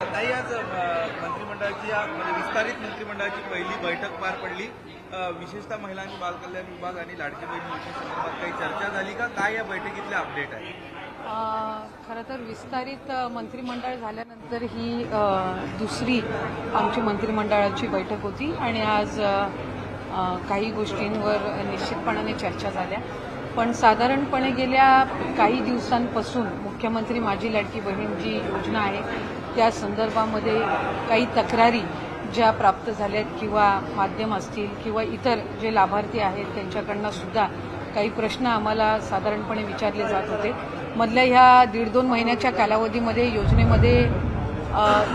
ताई आज मंत्रिमंडळाची म्हणजे विस्तारित मंत्रिमंडळाची पहिली बैठक पार पडली. विशेषतः महिला आणि बालकल्याण विभाग आणि लाडकी बहीण योजनेसंदर्भात काही चर्चा झाली का? काय या बैठकीतले अपडेट आहे? खरं तर विस्तारित मंत्रिमंडळ झाल्यानंतर ही दुसरी आमची मंत्रिमंडळाची बैठक होती आणि आज काही गोष्टींवर निश्चितपणाने चर्चा झाल्या. पण साधारणपणे गेल्या काही दिवसांपासून मुख्यमंत्री माझी लाडकी बहीण जी योजना आहे त्या संदर्भामध्ये काही तक्रारी ज्या प्राप्त झाल्यात किंवा माध्यम असतील किंवा इतर जे लाभार्थी आहेत त्यांच्याकडनं सुद्धा काही प्रश्न आम्हाला साधारणपणे विचारले जात होते. मधल्या ह्या दीड दोन महिन्याच्या कालावधीमध्ये योजनेमध्ये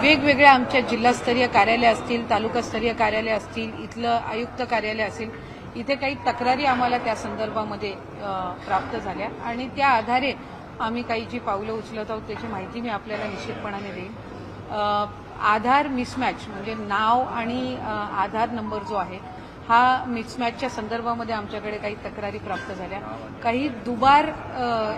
वेगवेगळ्या आमच्या जिल्हास्तरीय कार्यालय असतील तालुकास्तरीय कार्यालय असतील इथलं आयुक्त कार्यालय असेल इथे काही तक्रारी आम्हाला त्या संदर्भामध्ये प्राप्त झाल्या. आणि त्या आधारे आम्ही काही जी पावलं उचलत आहोत त्याची माहिती मी आपल्याला निश्चितपणाने देईन. आधार मिसमॅच म्हणजे नाव आणि आधार नंबर जो आहे हा मिसमॅचच्या संदर्भामध्ये आमच्याकडे काही तक्रारी प्राप्त झाल्या. काही दुबार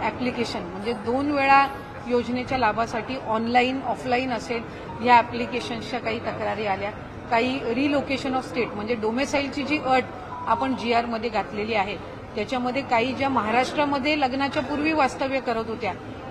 ॲप्लिकेशन म्हणजे दोन वेळा योजनेच्या लाभासाठी ऑनलाईन ऑफलाईन असेल या ॲप्लिकेशन्सच्या काही तक्रारी आल्या. काही रिलोकेशन ऑफ स्टेट म्हणजे डोमेसाईलची जी अट आपण जी आरमध्ये घातलेली आहे त्याच्यामध्ये काही ज्या महाराष्ट्रामध्ये लग्नाच्या पूर्वी वास्तव्य करत होत्या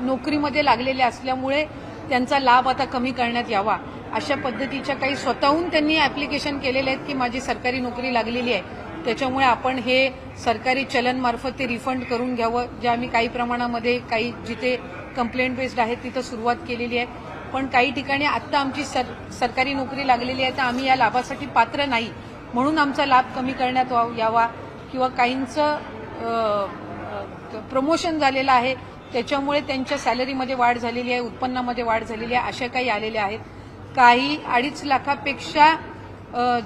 नोकरीमध्ये लागलेले असल्यामुळे त्यांचा लाभ आता कमी करण्यात यावा. अशा पद्धतीच्या काही स्वतःहून त्यांनी ऍप्लिकेशन केलेले आहेत की माझी सरकारी नोकरी लागलेली आहे. त्याच्यामुळे आपण हे सरकारी चलनमार्फत ते रिफंड करून घ्यावं. जे आम्ही काही प्रमाणामध्ये काही जिथे कंप्लेंट बेस्ड आहेत तिथं सुरुवात केलेली आहे. पण काही ठिकाणी आत्ता आमची सर सरकारी नोकरी लागलेली आहे तर आम्ही या लाभासाठी पात्र नाही. म्हणून आमचा लाभ कमी करण्यात यावा किंवा काहींचं प्रमोशन झालेलं आहे. त्याच्यामुळे त्यांच्या सॅलरीमध्ये वाढ झालेली आहे उत्पन्नामध्ये वाढ झालेली आहे अशा काही आलेल्या आहेत. काही अडीच लाखापेक्षा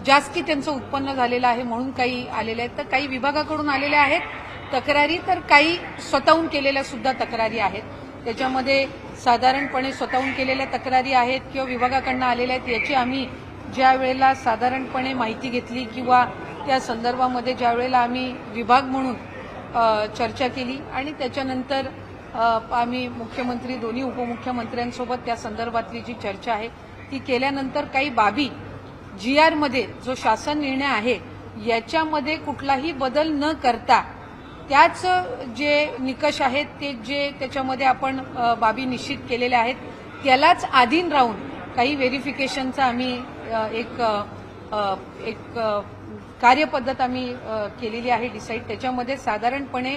जास्ती त्यांचं उत्पन्न झालेलं आहे म्हणून काही आलेले आहेत. तर काही विभागाकडून आलेल्या आहेत. तक्रारी तर काही स्वतःहून केलेल्या सुद्धा तक्रारी आहेत. त्याच्यामध्ये साधारणपणे स्वतःहून केलेल्या तक्रारी आहेत किंवा विभागाकडनं आलेल्या आहेत याची आम्ही ज्या वेळेला साधारणपणे माहिती घेतली किंवा त्या संदर्भामध्ये ज्या वेळेला आम्ही विभाग म्हणून चर्चा केली आणि त्याच्यानंतर आम्ही मुख्यमंत्री दोन्ही उपमुख्यमंत्र्यांसोबत त्या संदर्भातली जी चर्चा आहे ती केल्यानंतर काही बाबी जी आरमध्ये जो शासन निर्णय आहे याच्यामध्ये कुठलाही बदल न करता त्याच जे निकष आहेत ते जे त्याच्यामध्ये आपण बाबी निश्चित केलेल्या आहेत त्यालाच आधीन राहून काही व्हेरिफिकेशनचा आम्ही एक एक कार्यपद्धत आम्ही केलेली आहे डिसाईड. त्याच्यामध्ये साधारणपणे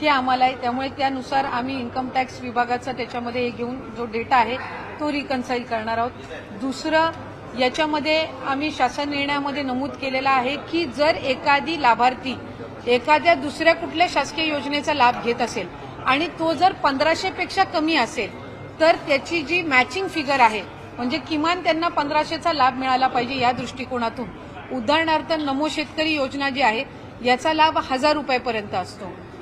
हे आम्हाला आहे त्यामुळे त्यानुसार आम्ही इन्कम टॅक्स विभागाचा त्याच्यामध्ये हे घेऊन जो डेटा आहे तो रिकन्साईल करणार आहोत. दुसरं याच्यामध्ये आम्ही शासन निर्णयामध्ये नमूद केलेला आहे की जर एखादी लाभार्थी एखाद्या दुसऱ्या कुठल्या शासकीय योजनेचा लाभ घेत असेल आणि तो जर पंधराशेपेक्षा कमी असेल तर त्याची जी मॅचिंग फिगर आहे म्हणजे किमान त्यांना पंधराशेचा लाभ मिळाला पाहिजे या दृष्टिकोनातून. उदाहरणार्थ नमो शेतकरी योजना जी आहे याचा लाभ हजार रुपयापर्यंत असतो.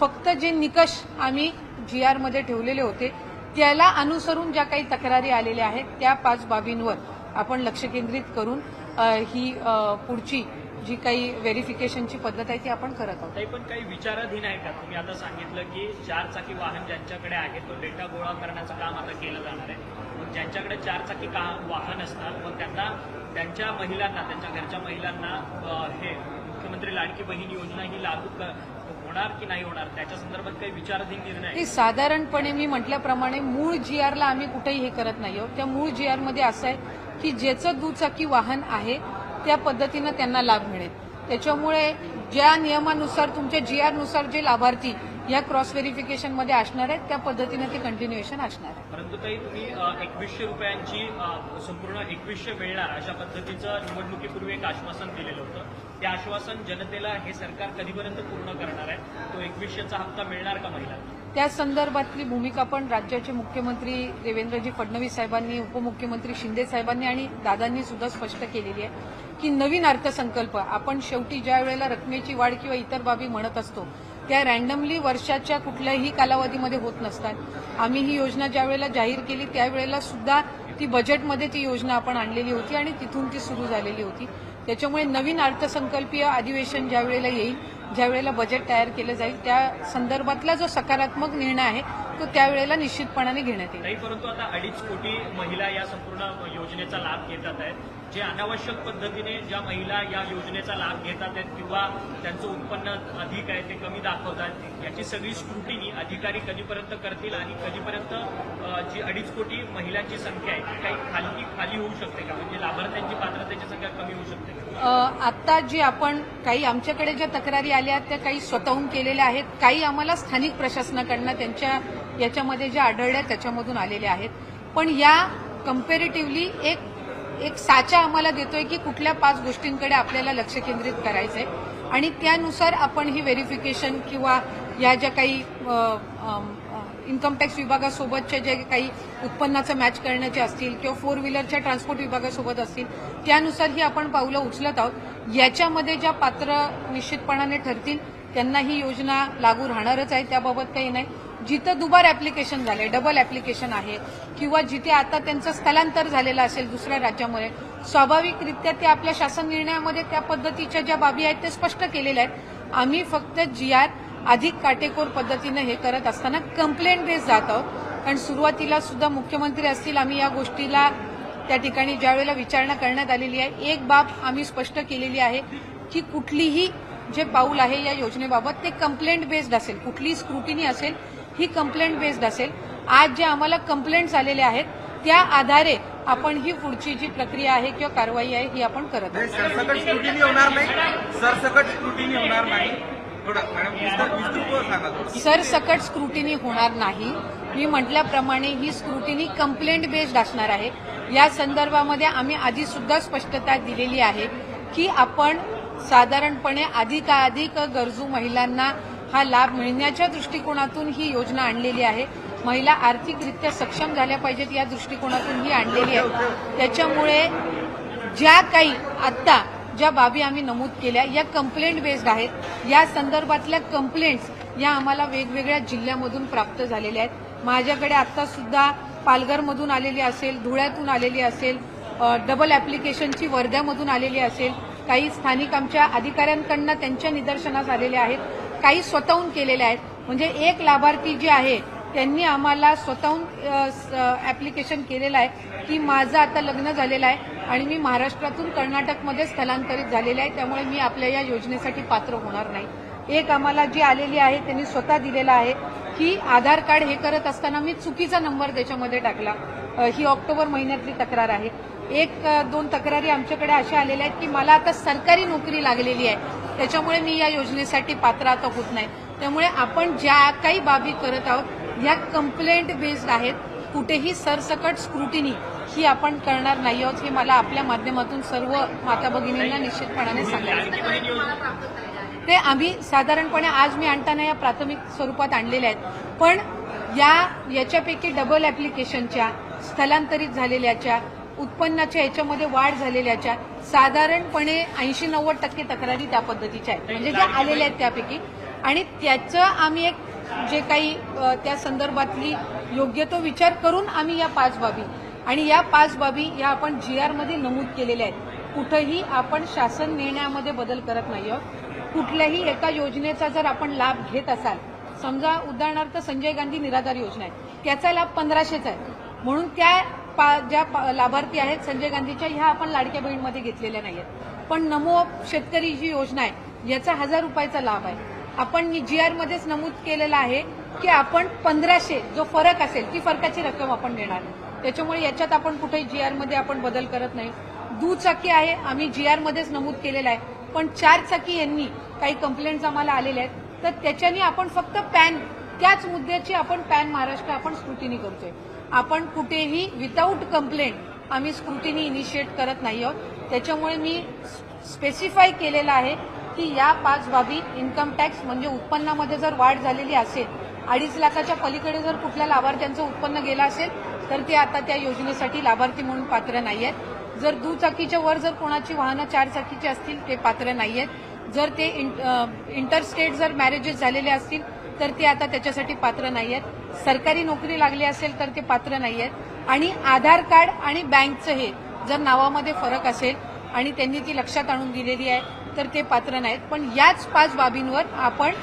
फक्त जे निकष आम्ही जी आरमध्ये ठेवलेले होते त्याला अनुसरून ज्या काही तक्रारी आलेल्या आहेत त्या पाच बाबींवर आपण लक्ष केंद्रित करून ही पुढची जी काही व्हेरिफिकेशनची पद्धत आहे ती आपण करत आहोत. पण काही विचाराधीन आहे का? तुम्ही आता सांगितलं की चार चाकी वाहन ज्यांच्याकडे आहे तो डेटा गोळा करण्याचं काम आता केलं जाणार आहे. मग ज्यांच्याकडे चार चाकी का वाहन असतात मग त्यांना त्यांच्या महिलांना त्यांच्या घरच्या महिलांना हे मुख्यमंत्री लाडकी बहीण योजना ही लागू होणार की नाही होणार त्याच्या संदर्भात काही विचाराधीन निर्णय? ते साधारणपणे मी म्हटल्याप्रमाणे मूळ जी आरला आम्ही कुठेही हे करत नाही आहोत. त्या मूळ जी आरमध्ये असं आहे की ज्याचं दुचाकी वाहन आहे त्या पद्धतीनं त्यांना लाभ मिळेल. त्याच्यामुळे ज्या नियमानुसार तुमच्या जी आरनुसार जे लाभार्थी या क्रॉस व्हेरिफिकेशनमध्ये असणार आहेत त्या पद्धतीनं ते कंटिन्युएशन असणार आहे परंतु ताई तुम्ही एकवीसशे रुपयांची संपूर्ण एकवीसशे मिळणार अशा पद्धतीचं निवडणुकीपूर्वी एक आश्वासन दिलेलं होतं. ते आश्वासन जनतेला हे सरकार कधीपर्यंत पूर्ण करणार आहे? तो एकवीसशेचा हप्ता मिळणार का महिला? त्या संदर्भातली भूमिका पण राज्याचे मुख्यमंत्री देवेंद्रजी फडणवीस साहेबांनी उपमुख्यमंत्री शिंदे साहेबांनी आणि दादांनी सुद्धा स्पष्ट केलेली आहे की नवीन अर्थसंकल्प आपण शेवटी ज्या वेळेला रकमेची वाढ किंवा इतर बाबी म्हणत असतो त्या रॅन्डमली वर्षाच्या कुठल्याही कालावधीमध्ये होत नसतात. आम्ही ही योजना ज्या वेळेला जाहीर केली त्यावेळेला सुद्धा ती बजेटमध्ये ती योजना आपण आणलेली होती आणि तिथून ती सुरू झालेली होती. त्याच्यामुळे नवीन अर्थसंकल्पीय अधिवेशन ज्या वेळेला येईल ज्या वेळेला बजेट तयार केलं जाईल त्या संदर्भातला जो सकारात्मक निर्णय आहे तो त्यावेळेला निश्चितपणाने घेण्यात येईल. परंतु आता अडीच कोटी महिला या संपूर्ण योजनेचा लाभ घेतात आहेत. जे अनावश्यक पद्धतीने ज्या महिला या योजनेचा लाभ घेतात आहेत किंवा त्यांचं उत्पन्न अधिक आहे ते कमी दाखवतात याची सगळी स्क्रुटिनी अधिकारी कधीपर्यंत करतील आणि कधीपर्यंत जी अडीच कोटी महिलांची संख्या आहे ती काही खाली खाली होऊ शकते का? म्हणजे लाभार्थ्यांची पात्रतेची संख्या कमी होऊ शकते आत्ता आता जी आपण काही आमच्याकडे ज्या तक्रारी आल्या त्या काही स्वतःहून केलेल्या आहेत काही आम्हाला स्थानिक प्रशासनाकडनं त्यांच्या याच्यामध्ये ज्या आढळल्या त्याच्यामधून आलेल्या आहेत. पण या कम्पेरेटिव्हली एक एक साचा आम्हाला देतोय की कुठल्या पाच गोष्टींकडे आपल्याला लक्ष केंद्रित करायचंय. आणि त्यानुसार आपण ही व्हेरिफिकेशन किंवा या ज्या काही इन्कम टॅक्स विभागासोबतच्या जे काही उत्पन्नाचं मॅच करण्याचे असतील किंवा फोर व्हीलरच्या ट्रान्सपोर्ट विभागासोबत असतील त्यानुसार ही आपण पावलं उचलत आहोत. याच्यामध्ये ज्या पात्र निश्चितपणाने ठरतील त्यांना ही योजना लागू राहणारच आहे. त्याबाबत काही नाही. जिथं दुबार ऍप्लिकेशन झाले डबल ऍप्लिकेशन आहे किंवा जिथे आता त्यांचं स्थलांतर झालेलं असेल दुसऱ्या राज्यामध्ये स्वाभाविकरित्या ते आपल्या शासन निर्णयामध्ये त्या पद्धतीच्या ज्या बाबी आहेत ते स्पष्ट केलेल्या आहेत. आम्ही फक्त जी आर अधिक काटेकोर पद्धतीनं हे करत असताना कंप्लेंट बेस जात आहोत. कारण सुरुवातीला सुद्धा मुख्यमंत्री असतील आम्ही या गोष्टीला त्या ठिकाणी ज्यावेळेला विचारणा करण्यात आलेली आहे एक बाब आम्ही स्पष्ट केलेली आहे की कुठलीही जे पाऊल आहे या योजनेबाबत ते कंप्लेंट बेस्ड असेल. कुठलीही स्क्रुटिनी असेल ही कंप्लेंट बेस्ड असेल. आज जे आम्हाला कंप्लेंट्स आलेल्या आहेत त्या आधारे आपण ही पुढची जी प्रक्रिया आहे किंवा कारवाई आहे ही आपण करत आहोत. सरसकट स्क्रुटिनी होणार नाही. सरसकट स्क्रुटिनी होणार नाही. सरसकट स्क्रुटिनी होणार नाही. मी म्हटल्याप्रमाणे ही स्क्रुटिनी कंप्लेंट बेस्ड असणार आहे. या संदर्भामध्ये आम्ही आधी सुद्धा स्पष्टता दिलेली आहे की आपण साधारणपणे अधिकाधिक गरजू महिलांना हा लाभ मिळण्याच्या दृष्टिकोनातून ही योजना आणलेली आहे. महिला आर्थिकरित्या सक्षम झाल्या पाहिजेत या दृष्टिकोनातून ही आणलेली आहे. त्याच्यामुळे ज्या काही आत्ता ज्या बाबी आम्ही नमूद केल्या या कंप्लेंट बेस्ड आहेत. या संदर्भातल्या कंप्लेंट्स या आम्हाला वेगवेगळ्या जिल्ह्यामधून प्राप्त झालेल्या आहेत. माझ्याकडे आता सुद्धा पालघरमधून आलेली असेल धुळ्यातून आलेली असेल डबल ऍप्लिकेशनची वर्ध्यामधून आलेली असेल. काही स्थानिक आमच्या अधिकाऱ्यांकडनं त्यांच्या निदर्शनास आलेल्या आहेत. काही स्वतःहून केलेले आहेत. म्हणजे एक लाभार्थी जे आहे त्यांनी आम्हाला स्वतःहून ऍप्लिकेशन केलेलं आहे. की माझं आता लग्न झालेलं आहे आणि मी महाराष्ट्रातून कर्नाटकमध्ये स्थलांतरित झालेले आहे. त्यामुळे मी आपल्या या योजनेसाठी पात्र होणार नाही. एक आम्हाला जी आलेली आहे त्यांनी स्वतः दिलेला आहे. की आधार कार्ड हे करत असताना मी चुकीचा नंबर त्याच्यामध्ये टाकला ही ऑक्टोबर महिन्यातली तक्रार आहे एक दोन तक्रारी आमच्याकडे अशा आलेल्या आहेत की मला आता सरकारी नोकरी लागलेली आहे त्याच्यामुळे मी या योजनेसाठी पात्र आता होत नाही त्यामुळे आपण ज्या काही बाबी करत आहोत ह्या कंप्लेंट बेस्ड आहेत कुठेही सरसकट स्क्रुटिनी ही आपण करणार नाही आहोत हे मला आपल्या माध्यमातून सर्व माता भगिनींना निश्चितपणाने सांगायचं ते आम्ही साधारणपणे आज मी आणताना या प्राथमिक स्वरूपात आणलेल्या आहेत. पण या याच्यापैकी डबल ऍप्लिकेशनच्या स्थलांतरित झालेल्याच्या उत्पन्नाच्या याच्यामध्ये वाढ झालेल्याच्या साधारणपणे ऐंशी नव्वद टक्के तक्रारी त्या पद्धतीच्या आहेत. म्हणजे ज्या आलेल्या आहेत त्यापैकी. आणि त्याचं आम्ही एक जे काही त्या संदर्भातली योग्य तो विचार करून आम्ही या पाच बाबी. आणि या पाच बाबी या आपण जी आरमध्ये नमूद केलेल्या आहेत. कुठंही आपण शासन निर्णयामध्ये बदल करत नाही आहोत कुठल्याही एका योजनेचा जर आपण लाभ घेत असाल समजा उदाहरणार्थ संजय गांधी निराधार योजना आहे त्याचा लाभ पंधराशेचा आहे. म्हणून त्या पा- ज्या पा- लाभार्थी आहेत संजय गांधीच्या ह्या आपण लाडक्या बहीणमध्ये घेतलेल्या नाही आहेत पण नमो शेतकरी जी योजना आहे याचा हजार रुपयाचा लाभ आहे. आपण जी आरमध्येच नमूद केलेला आहे की आपण पंधराशे जो फरक असेल ती फरकाची रक्कम आपण देणार त्याच्यामुळे याच्यात आपण कुठेही जी आरमध्ये आपण बदल करत नाही. दुचाकी आहे आम्ही जी आरमध्येच नमूद केलेला आहे. पण चार चाकी यांनी काही कंप्लेंट्स आम्हाला आलेल्या आहेत. तर त्याच्याने आपण फक्त पॅन त्याच मुद्द्याची आपण पॅन महाराष्ट्र आपण स्क्रुटिनी करतोय. आपण कुठेही विदाऊट कंप्लेंट आम्ही स्क्रुटिनी इनिशिएट करत नाही आहोत. त्याच्यामुळे मी स्पेसिफाय केलेलं आहे की या पाच बाबी इन्कम टॅक्स म्हणजे उत्पन्नामध्ये जर वाढ झालेली असेल अडीच लाखाच्या पलीकडे जर कुठल्या लाभार्थ्यांचं उत्पन्न गेलं असेल तर ते आता त्या योजनेसाठी लाभार्थी म्हणून पात्र नाही आहेत जर दुचाकीच्या वर जर कोणाची वाहनं चारचाकीची असतील ते पात्र नाही आहेत जर ते इंटरस्टेट जर मॅरेजेस झालेले असतील तर ते आता त्याच्यासाठी पात्र नाही आहेत सरकारी नोकरी लागली असेल तर ते पात्र नाही आहेत आणि आधार कार्ड आणि बँकचं हे जर नावामध्ये फरक असेल आणि त्यांनी ती लक्षात आणून दिलेली आहे तर ते पात्र नाहीत पण याच पाच बाबींवर आपण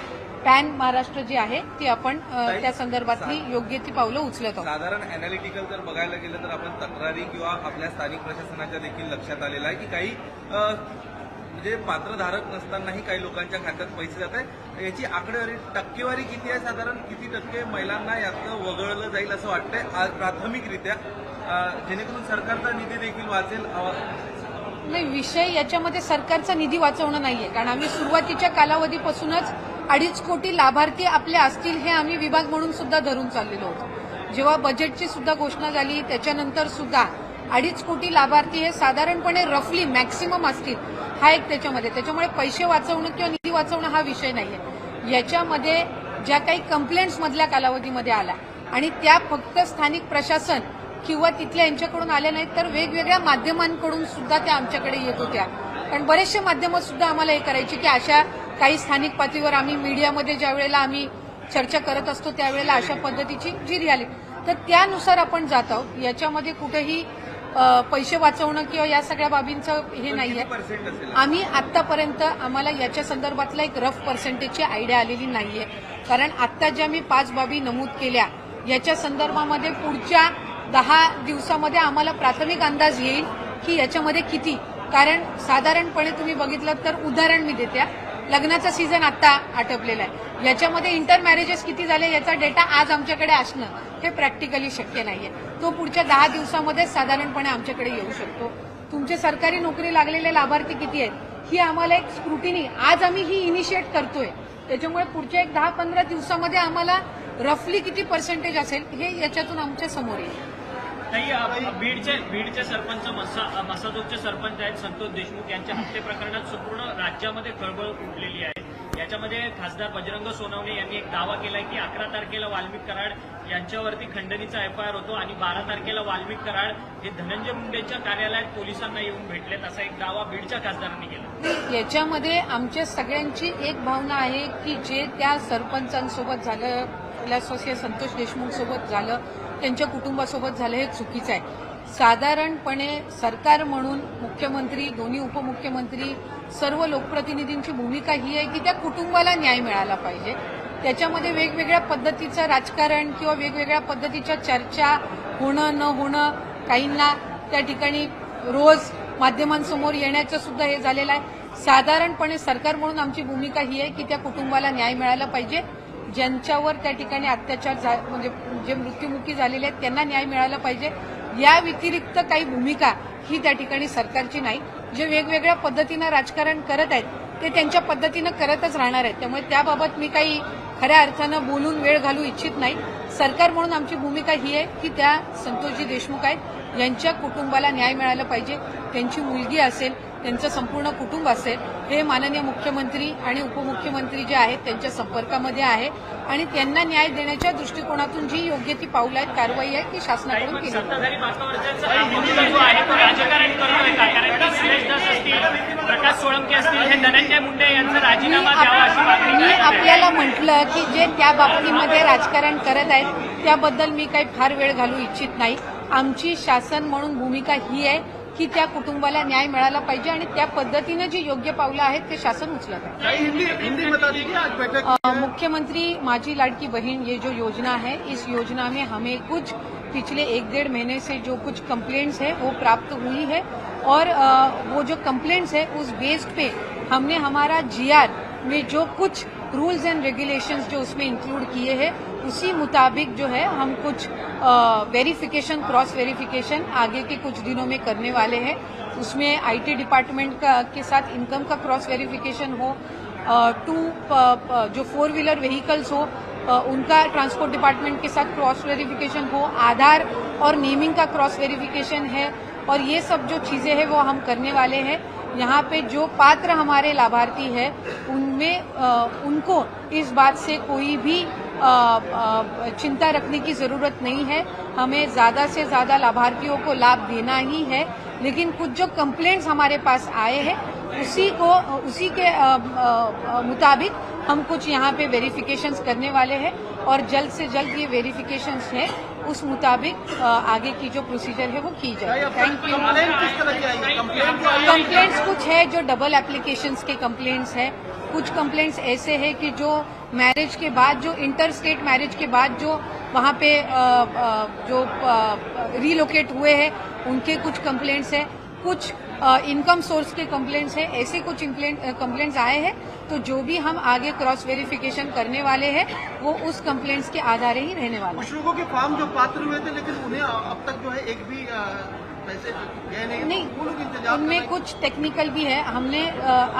पॅन महाराष्ट्र जी आहे ती आपण त्या संदर्भातली योग्य ती पावलं उचलत. आहोत साधारण अनालिटिकल जर बघायला गेलं तर आपण तक्रारी किंवा आपल्या स्थानिक प्रशासनाच्या देखील लक्षात आलेलं आहे की काही म्हणजे पात्रधारक नसतानाही काही लोकांच्या खात्यात पैसे जात आहे याची आकडेवारी टक्केवारी किती आहे साधारण? किती टक्के महिलांना यातनं वगळलं जाईल असं वाटतंय? आज प्राथमिकरित्या जेणेकरून सरकारचा निधी देखील वाचेल? नाही विषय याच्यामध्ये सरकारचा निधी वाचवणं नाहीये. कारण आम्ही सुरुवातीच्या कालावधीपासूनच अडीच कोटी लाभार्थी आपले असतील हे आम्ही विभाग म्हणून सुद्धा धरून चाललेलो होतो जेव्हा बजेटची सुद्धा घोषणा झाली त्याच्यानंतर सुद्धा अडीच कोटी लाभार्थी हे साधारणपणे रफली मॅक्सिमम असतील हा एक त्याच्यामध्ये. त्याच्यामुळे पैसे वाचवणं किंवा निधी वाचवणं हा विषय नाहीये. याच्यामध्ये ज्या काही कंप्लेंट्स मधल्या कालावधीमध्ये आल्या आणि त्या फक्त स्थानिक प्रशासन किंवा तिथल्या यांच्याकडून आल्या नाहीत तर वेगवेगळ्या माध्यमांकडून सुद्धा त्या आमच्याकडे येत होत्या. कारण बरेचसे माध्यमं सुद्धा आम्हाला हे करायची की अशा काही स्थानिक पातळीवर आम्ही मीडियामध्ये ज्या वेळेला आम्ही चर्चा करत असतो त्यावेळेला अशा पद्धतीची जी रियालिटी तर त्यानुसार आपण जात आहोत. याच्यामध्ये कुठेही पैसे वाचवणं किंवा या सगळ्या बाबींचं हे नाहीये. पर्सेंट असेल? आम्ही आतापर्यंत आम्हाला याच्या संदर्भातला एक रफ पर्सेंटेजची आयडिया आलेली नाहीये. कारण आता ज्या मी पाच बाबी नमूद केल्या याच्या संदर्भामध्ये पुढच्या दहा दिवसामध्ये आम्हाला प्राथमिक अंदाज येईल की याच्यामध्ये किती. कारण साधारणपणे तुम्ही बघितलं तर उदाहरण मी देत्या लग्नाचा सीझन आता आटपलेला आहे. याच्यामध्ये इंटर मॅरेजेस किती झाले याचा डेटा आज आमच्याकडे असणं हे प्रॅक्टिकली शक्य नाहीये. तो पुढच्या दहा दिवसामध्ये साधारणपणे आमच्याकडे येऊ शकतो. तुमचे सरकारी नोकरी लागलेले लाभार्थी किती आहेत ही आम्हाला एक स्क्रुटिनी आज आम्ही ही इनिशिएट करतोय. त्याच्यामुळे पुढच्या एक दहा पंधरा दिवसामध्ये आम्हाला रफली किती पर्सेंटेज असेल हे याच्यातून आमच्यासमोर येईल. बीडचे बीडचे सरपंच मसा मसाजोगचे सरपंच आहेत संतोष देशमुख यांच्या हत्ये प्रकरणात संपूर्ण राज्यामध्ये खळबळ उठलेली आहे. याच्यामध्ये खासदार बजरंग सोनवणे यांनी एक दावा केलाय की अकरा तारखेला वाल्मिक कराड यांच्यावरती खंडणीचा एफ आय आर होतो आणि बारा तारखेला वाल्मिक कराड हे धनंजय मुंडेंच्या कार्यालयात पोलिसांना येऊन भेटलेत असा एक दावा बीडच्या खासदारांनी केला. याच्यामध्ये आमच्या सगळ्यांची एक भावना आहे की जे त्या सरपंचांसोबत झालं असोसिएट संतोष देशमुख सोबत झालं त्यांच्या कुटुंबासोबत झालं हे चुकीचं आहे. साधारणपणे सरकार म्हणून मुख्यमंत्री दोन्ही उपमुख्यमंत्री सर्व लोकप्रतिनिधींची भूमिका ही आहे की त्या कुटुंबाला न्याय मिळाला पाहिजे. त्याच्यामध्ये वेगवेगळ्या पद्धतीचं राजकारण किंवा वेगवेगळ्या पद्धतीच्या चर्चा होणं न होणं काहींना त्या ठिकाणी रोज माध्यमांसमोर येण्याचं सुद्धा हे झालेलं आहे. साधारणपणे सरकार म्हणून आमची भूमिका ही आहे की त्या कुटुंबाला न्याय मिळाला पाहिजे. ज्यांच्यावर त्या ठिकाणी अत्याचार झा- म्हणजे जे मृत्युमुखी झालेले आहेत त्यांना न्याय मिळाला पाहिजे. या व्यतिरिक्त काही भूमिका ही त्या ठिकाणी सरकारची नाही. जे वेगवेगळ्या पद्धतीनं राजकारण करत आहेत ते त्यांच्या पद्धतीनं करतच राहणार आहेत. त्यामुळे त्याबाबत मी काही खऱ्या अर्थानं बोलून वेळ घालू इच्छित नाही. सरकार म्हणून आमची भूमिका ही आहे की त्या संतोषजी देशमुख आहेत. यांच्या कुटुंबाला न्याय मिळाला पाहिजे. त्यांची मुलगी असेल त्यांचं संपूर्ण कुटुंब असेल हे माननीय मुख्यमंत्री आणि उपमुख्यमंत्री जे आहेत त्यांच्या संपर्कामध्ये आहे आणि त्यांना न्याय देण्याच्या दृष्टिकोनातून जी योग्य ती पावलं आहेत कारवाई आहे ती शासनाकडून केली जाईल. सत्ताधारी बाकावरच्यांचा मुद्दा जो आहे तो राजकारण करतोय का कारण की सुरेश दास असतील प्रकाश सोळंके असतील धनंजय मुंडे यांचा मी. आपल्याला म्हटलं की जे त्या बाबतीमध्ये राजकारण करत आहेत त्याबद्दल मी काही फार वेळ घालू इच्छित नाही आमची शासन म्हणून भूमिका ही आहे की त्या कुटुंबाला न्याय मिळाला पाहिजे आणि त्या पद्धतीनं जी योग्य पावलं आहेत ते शासन उचलत आहे. हिंदी हिंदी में बता दीजिए आज बैठक अ, मुख्यमंत्री माझी लाड़की बहन ये जो योजना है इस योजना में हमें कुछ पिछले एक डेढ़ महीने से जो कुछ कंप्लेंट्स है वो प्राप्त हुई है। और वो जो कंप्लेंट्स है उस बेस्ड पे हमने हमारा जीआर में जो कुछ रूल्स एंड रेगुलेशंस जो उसमें इंक्लूड किए हैं उसी मुताबिक जो है, हम कुछ वेरिफिकेशन क्रॉस वेरिफिकेशन आगे के कुछ दिनों में करने वाले हैं। उसमें आईटी डिपार्टमेंट का, के साथ इनकम का क्रॉस वेरिफिकेशन हो टू जो फोर व्हीलर व्हीकल्स हो उनका ट्रांसपोर्ट डिपार्टमेंट के साथ क्रॉस वेरिफिकेशन हो, आधार और नेमिंग का क्रॉस वेरिफिकेशन है, और ये सब जो चीज़ें हैं, वो हम करने वाले हैं। यहाँ पे जो पात्र हमारे लाभार्थी है, उनमें उनको इस बात से कोई भी चिंता रखने की ज़रूरत नहीं है। हमें ज़्यादा से ज़्यादा लाभार्थियों को लाभ देना ही है लेकिन कुछ जो कंप्लेंट्स हमारे पास आए हैं उसी को उसी के मुताबिक हम कुछ यहाँ पे वेरिफिकेशंस करने वाले हैं और जल्द से जल्द ये वेरिफिकेशंस है उस मुताबिक आगे की जो प्रोसीजर है वो की जाए। थैंक यू कंप्लेंट्स कुछ है जो डबल एप्लीकेशंस के कंप्लेंट्स है। कुछ कंप्लेंट्स ऐसे है कि जो मैरिज के बाद जो इंटर स्टेट मैरिज के बाद जो वहाँ पे अ, अ, जो रिलोकेट हुए हैं उनके कुछ कंप्लेंट्स है। कुछ इनकम सोर्स के कंप्लेंट्स है। ऐसे कुछ कंप्लेंट्स आए हैं। तो जो भी हम आगे क्रॉस वेरिफिकेशन करने वाले हैं वो उस कंप्लेंट्स के आधार ही रहने वाले हैं। कुछ लोगों के फॉर्म जो पात्र हुए थे लेकिन उन्हें अब तक जो है एक भी अ, पैसे गए नहीं नहीं, उनमें कुछ टेक्निकल भी है हमने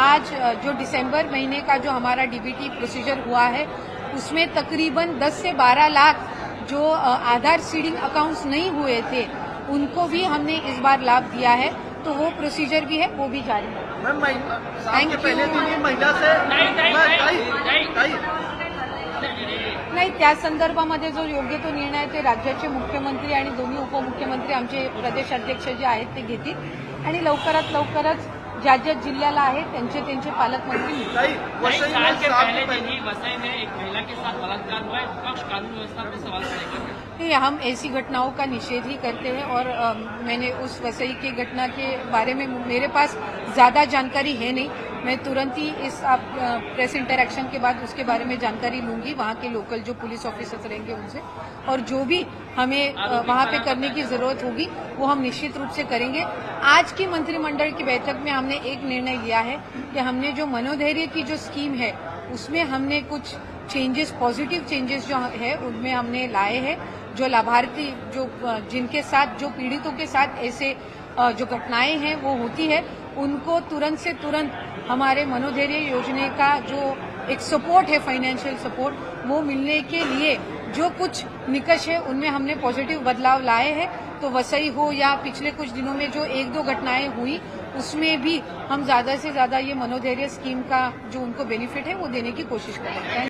आज जो दिसंबर महीने का जो हमारा डीबीटी प्रोसीजर हुआ है उसमें तकरीबन 10 से 12 लाख जो आधार सीडिंग अकाउंट्स नहीं हुए थे उनको भी हमने इस बार लाभ दिया है तो वो प्रोसीजर भी है वो भी जारी है मैम महिला. पहले से नहीं, नहीं, मैं- नहीं, नहीं, नहीं। नहीं। नाही त्या संदर्भामध्ये जो योग्य तो निर्णय आहे ते राज्याचे मुख्यमंत्री आणि दोन्ही उपमुख्यमंत्री आमचे प्रदेशाध्यक्ष जे आहेत ते घेतील. आणि लवकरात लवकरच ज्या ज्या जिल्ह्याला आहे त्यांचे त्यांचे पालकमंत्री वसई में एक महिला के साथ बलात्कार हुआ है विपक्ष कानून व्यवस्था पर सवाल खड़े कर हम ऐसी घटनाओं का निषेध ही करते हैं और अ, मैंने उस वसई की घटना के बारे में मेरे पास ज़्यादा जानकारी है नहीं। मैं तुरंत ही इस आप प्रेस इंटरैक्शन के बाद उसके बारे में जानकारी लूँगी वहाँ के लोकल जो पुलिस ऑफिसर्स रहेंगे उनसे। और जो भी हमें वहाँ पे करने की ज़रूरत होगी वो हम निश्चित रूप से करेंगे। आज की मंत्रिमंडल की बैठक में हमने एक निर्णय लिया है कि हमने जो मनोधैर्य की जो स्कीम है उसमें हमने कुछ चेंजेस पॉजिटिव चेंजेस जो है उनमें हमने लाए हैं। जो लाभार्थी, जो जिनके साथ, जो पीड़ितों के साथ ऐसे जो घटनाएँ हैं, वो होती है, उनको तुरंत से तुरंत हमारे मनोधैर्य योजना का जो एक सपोर्ट है फाइनेंशियल सपोर्ट वो मिलने के लिए जो कुछ निकष है, उनमें हमने पॉजिटिव बदलाव लाए हैं। तो वसई हो या पिछले कुछ दिनों में जो एक दो घटनाएँ हुई, उसमें भी हम ज़्यादा से ज़्यादा ये मनोधैर्य स्कीम का जो उनको बेनिफिट है, वो देने की कोशिश करेंगे